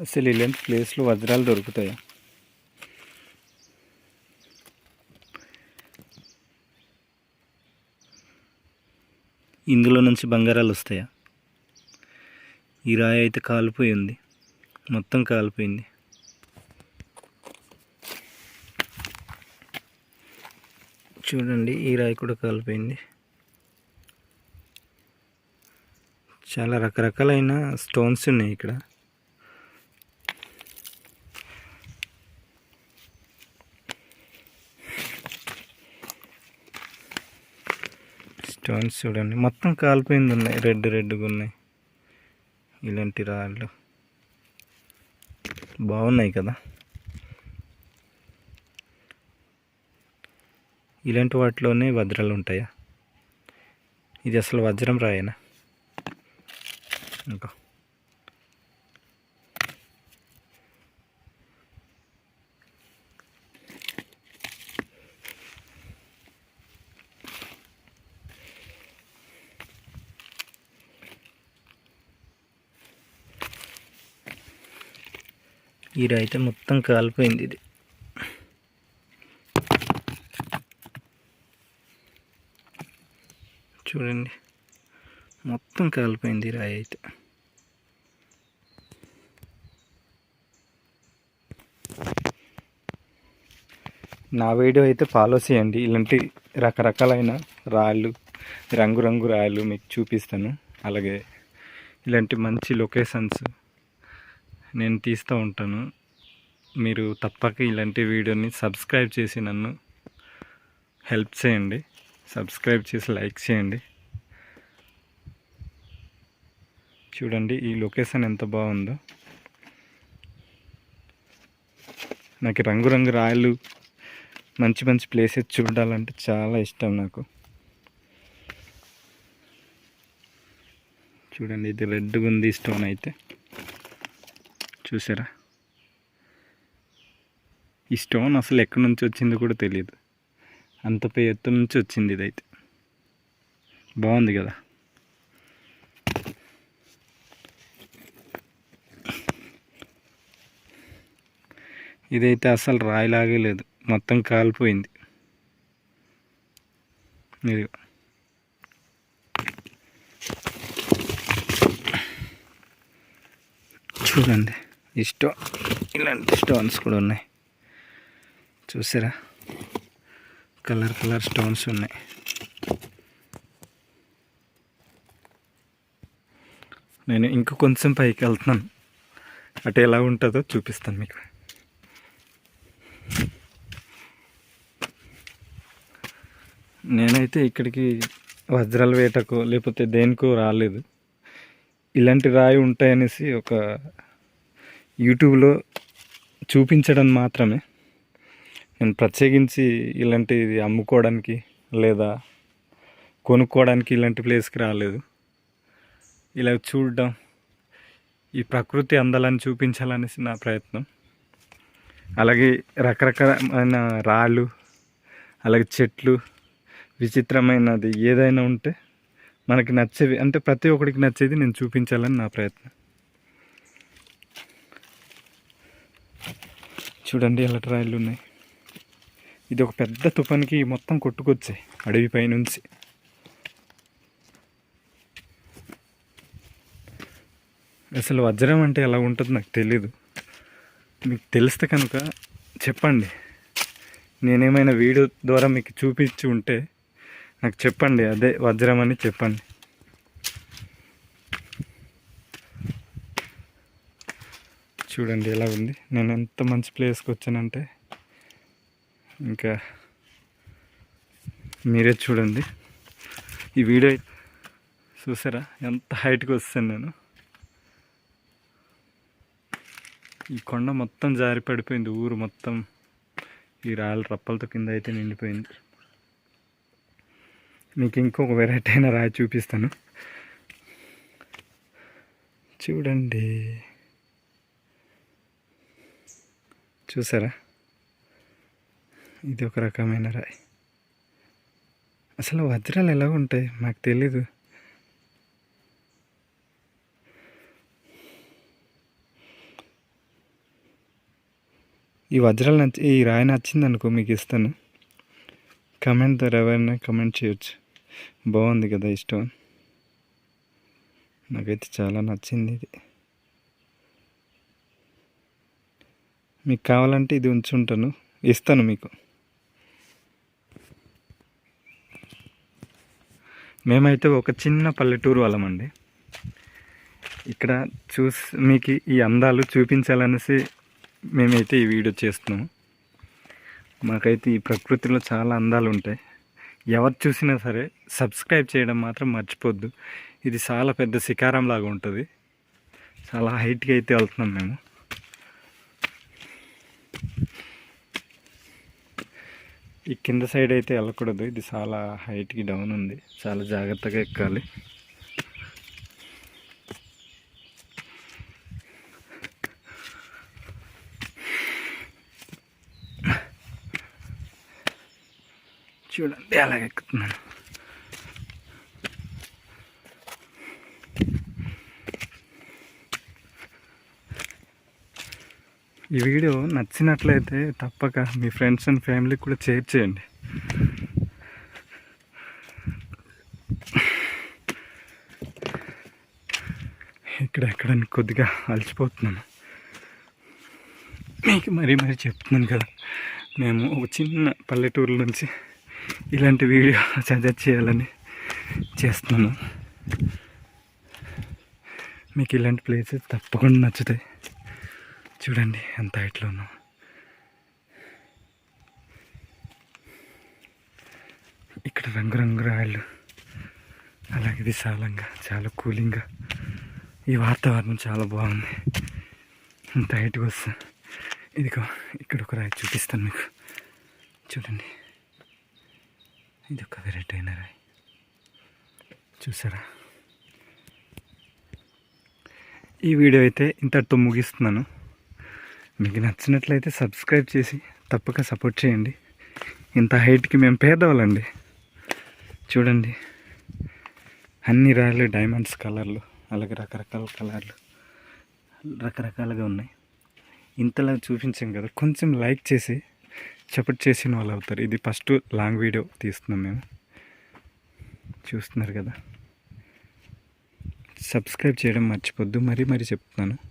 అసలు ఇలాంటి ప్లేస్లో వజ్రాలు దొరుకుతాయా? ఇందులో నుంచి బంగారాలు వస్తాయా? ఈ రాయి అయితే కాలిపోయి ఉంది. మొత్తం కాలిపోయింది. చూడండి ఈ రాయి కూడా కాలిపోయింది. చాలా రకరకాలైన స్టోన్స్ ఉన్నాయి ఇక్కడ. స్టోన్స్ చూడండి. మొత్తం కాలిపోయింది ఉన్నాయి. రెడ్ రెడ్గా ఉన్నాయి. ఇలాంటి రాళ్ళు. బాగున్నాయి కదా? ఇలాంటి వాటిలోనే వజ్రాలు ఉంటాయా? ఇది అసలు వజ్రం రాయేనా? ఇంకా ఈ అయితే మొత్తం కాలిపోయింది ఇది. చూడండి. మొత్తం కాలిపోయింది ఈ రాయి అయితే. నా వీడియో అయితే ఫాలో చేయండి. ఇలాంటి రకరకాలైన రాళ్ళు రంగురంగు రాళ్ళు మీకు చూపిస్తాను. అలాగే ఇలాంటి మంచి లొకేషన్స్ నేను తీస్తూ ఉంటాను. మీరు తప్పక ఇలాంటి వీడియోని సబ్స్క్రైబ్ చేసి నన్ను హెల్ప్ చేయండి. సబ్స్క్రైబ్ చేసి లైక్ చేయండి. చూడండి ఈ లొకేషన్ ఎంత బాగుందో. నాకు రంగురంగు రాయలు మంచి మంచి ప్లేసెస్ చూడాలంటే చాలా ఇష్టం నాకు. చూడండి ఇది రెడ్గా ఉంది స్టోన్ అయితే. చూసారా? ఈ స్టోన్ అసలు ఎక్కడి నుంచి వచ్చిందో కూడా తెలియదు. అంత పై ఎత్తు నుంచి వచ్చింది ఇదైతే. బాగుంది కదా? ఇదైతే అసలు రాయిలాగే లేదు. మొత్తం కాలిపోయింది. ఇది చూడండి. ఈ స్టోన్ ఇలాంటి స్టోన్స్ కూడా ఉన్నాయి. చూసారా? కలర్ కలర్ స్టోన్స్ ఉన్నాయి. నేను ఇంక కొంచెం పైకి వెళ్తున్నాను. అటు ఎలా ఉంటుందో చూపిస్తాను మీకు. నేనైతే ఇక్కడికి వజ్రాల వేటకు లేకపోతే దేనికో రాలేదు. ఇలాంటి రాయి ఉంటాయనేసి ఒక యూట్యూబ్లో చూపించడం మాత్రమే. నేను ప్రత్యేకించి ఇలాంటిది అమ్ముకోవడానికి లేదా కొనుక్కోవడానికి ఇలాంటి ప్లేస్కి రాలేదు. ఇలా చూడడం ఈ ప్రకృతి అందాలని చూపించాలనేసి నా ప్రయత్నం. అలాగే రకరకాలమైన రాళ్ళు అలాగే చెట్లు విచిత్రమైనది ఏదైనా ఉంటే మనకి నచ్చేవి అంటే ప్రతి ఒక్కడికి నచ్చేది నేను చూపించాలని నా ప్రయత్నం. చూడండి ఎలాంటి రాయలు ఉన్నాయి. ఇది ఒక పెద్ద తుఫానికి మొత్తం కొట్టుకొచ్చాయి అడవి పైనుంచి. అసలు వజ్రం అంటే ఎలా ఉంటుందో నాకు తెలీదు. మీకు తెలిస్తే కనుక చెప్పండి. నేనేమైనా వీడియో ద్వారా మీకు చూపించి ఉంటే నాకు చెప్పండి అదే వజ్రం అని చెప్పండి. చూడండి ఎలా ఉంది. నేను ఎంత మంచి ప్లేస్కి వచ్చానంటే ఇంకా మీరే చూడండి. ఈ వీడియో చూసారా? ఎంత హైట్కి వస్తాను నేను. ఈ కొండ మొత్తం జారి పడిపోయింది. ఊరు మొత్తం ఈ రాళ్ళ రప్పలతో కింద అయితే నిండిపోయింది. మీకు ఇంకొక వెరైటీ అయిన రాయి చూపిస్తాను. చూడండి. చూసారా? ఇది ఒక రకమైన రాయి. అసలు వజ్రాలు ఎలా ఉంటాయి? మాకు తెలీదు. ఈ వజ్రాలు నచ్చి ఈ రాయి నచ్చింది అనుకో మీకు ఇస్తాను. కమెంట్ ద్వారా ఎవరైనా కమెంట్ చేయొచ్చు. బాగుంది కదా ఇష్టం. నాకైతే చాలా నచ్చింది ఇది. మీకు కావాలంటే ఇది ఉంచుంటాను ఇస్తాను మీకు. మేమైతే ఒక చిన్న పల్లెటూరు వాళ్ళమండి. ఇక్కడ చూసి మీకు ఈ అందాలు చూపించాలనేసి మేమైతే ఈ వీడియో చేస్తున్నాము మాకైతే ఈ ప్రకృతిలో చాలా అందాలు ఉంటాయి. ఎవరు చూసినా సరే సబ్స్క్రైబ్ చేయడం మాత్రం మర్చిపోద్దు. ఇది చాలా పెద్ద శికారం లాగా ఉంటుంది. చాలా హైట్గా అయితే వెళ్తున్నాం మేము. ఈ కింద సైడ్ అయితే వెళ్ళకూడదు. ఇది చాలా హైట్కి డౌన్ ఉంది. చాలా జాగ్రత్తగా ఎక్కాలి. చూడండి అలాగే ఎక్కుతున్నాను. ఈ వీడియో నచ్చినట్లయితే తప్పక మీ ఫ్రెండ్స్ అండ్ ఫ్యామిలీకి కూడా షేర్ చేయండి. ఇక్కడ ఎక్కడ కొద్దిగా అలసిపోతున్నాను. మీకు మరీ మరీ చెప్తున్నాను కదా మేము ఒక చిన్న పల్లెటూరు నుంచి ఇలాంటి వీడియో సజెస్ట్ చేయాలని చేస్తున్నాను. మీకు ఇలాంటి ప్లేసెస్ తప్పకుండా నచ్చుతాయి. చూడండి ఎంత హైట్లో ఉన్నాం. ఇక్కడ రంగురంగు రాయలు అలాగే విశాలంగా చాలా కూలింగ్గా. ఈ వాతావరణం చాలా బాగుంది. ఇంత హైట్గా వస్తా ఇదిగో ఇక్కడ ఒక రాయి చూపిస్తాను మీకు. చూడండి. ఇది ఒక వెరైటీ అయిన రాయి. చూసారా? ఈ వీడియో అయితే ఇంతటితో ముగిస్తున్నాను. మీకు నచ్చినట్లయితే సబ్స్క్రైబ్ చేసి తప్పక సపోర్ట్ చేయండి. ఇంత హైట్కి మేము పేదవాళ్ళండి. చూడండి. అన్ని రాయలు డైమండ్స్ కలర్లు అలాగే రకరకాల కలర్లు రకరకాలుగా ఉన్నాయి. ఇంతలా చూపించాం కదా కొంచెం లైక్ చేసి సపోర్ట్ చేసిన వాళ్ళు అవుతారు. ఇది ఫస్ట్ లాంగ్ వీడియో తీస్తున్నాం మేము. చూస్తున్నారు కదా. సబ్స్క్రైబ్ చేయడం మర్చిపోద్దు. మరీ మరీ చెప్తున్నాను.